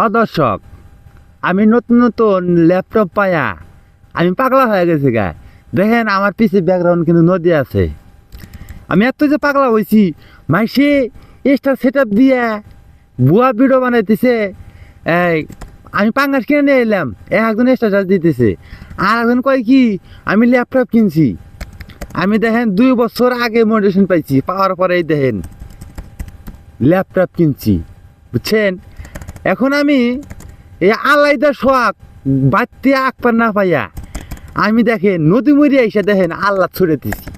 অদর্শক, আমি নতুন নতুন ল্যাপটপ পায়া, আমি পাগলা হয়ে গেছি গা। দেখেন আমার পিছে ব্যাকগ্রাউন্ড কিন্তু নদী আছে। আমি এত যে পাগলা হয়েছি মাইসে এক্সট্রা সেট আপ দিয়ে বুয়া ভিডিও বানাইতেছে। এই, আমি পাঙ্গাস কিনে নিয়ে এলাম একজন স্ট্যাটাস দিতেছে। আর একজন কয় কি, আমি ল্যাপটপ কিনছি। আমি দেখেন দুই বছর আগে মোটিভেশন পাইছি, পাওয়ার পরেই দেখেন ল্যাপটপ কিনছি, বুঝছেন? এখন আমি এই আলাইদা শোয়াক বাড়তে আকবার না পাইয়া আমি দেখেন নদী মরি এসে দেখেন আল্লাহ ছুড়ে দিছি।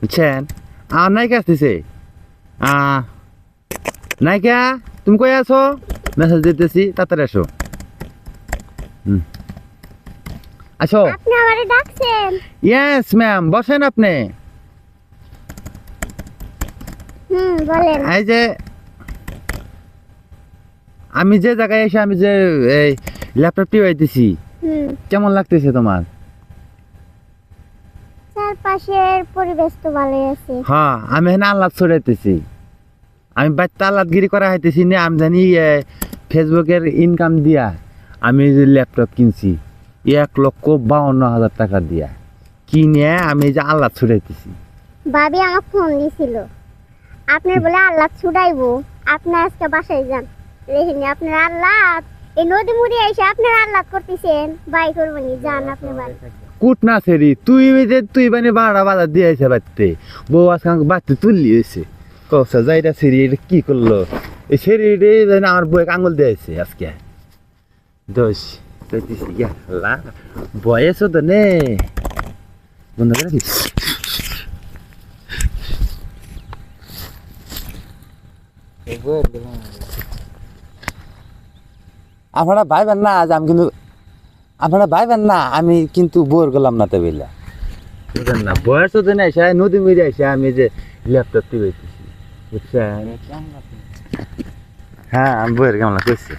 বুঝছেন? আর নায়িকা আসতেছে। নায়িকা তুমি কই আছো? মেসেজ দিতেছি তাড়াতাড়ি আসো। আসো। ইয়েস ম্যাম বসেন আপনি। এই যে আমি যে জায়গায় এসে আমি যে এই ল্যাপটপটি পাইতেছি কেমন লাগতেছে তোমার? চারপাশের পরিবেশ তো ভালোই আছে। হ্যাঁ আমি এখানে আল্লাহ ছড়াইতেছি। আমি বাচ্চা আল্লাদগিরি করা হইতেছি না আমি জানি ফেসবুকের ইনকাম দিয়া আমি যে ল্যাপটপ কিনছি এক লক্ষ বাউন্ন হাজার টাকা দিয়া। কিনে আমি যে আল্লাহ ছড়াইতেছি? ভাবি আমার ফোন দিছিল। আপনার বলে আল্লাহ ছুটাইবো আপনি আজকে বাসায় যান। রেহিনি আপনার আল্লাহ এই নদী মুড়ি এসে আপনার আল্লাহ করতেছেন। বাই করবনি যান আপনি বাড়ি। কুট না সেরি তুই যে তুই মানে বারোটা বাজার দিয়েছে বাড়তে। বউ আজকে বাড়তে তুললি হয়েছে কসা যাইটা সেরি এটা কি করল? এই সেরি যেন আমার বউকে আঙুল দিয়েছে আজকে। দোষ দিছি গেলা বয়সও তো নে। বন্ধ করে আপনারা ভাইবেন না আজ আমি কিন্তু আপনারা ভাইবেন না আমি কিন্তু বোর করলাম না তো বুঝলেন না বয়স তো নেই সে নদী মেরে এসে আমি যে ল্যাপটপ টিপেছি বুঝছেন? হ্যাঁ আমি বইয়ের কেমন করছি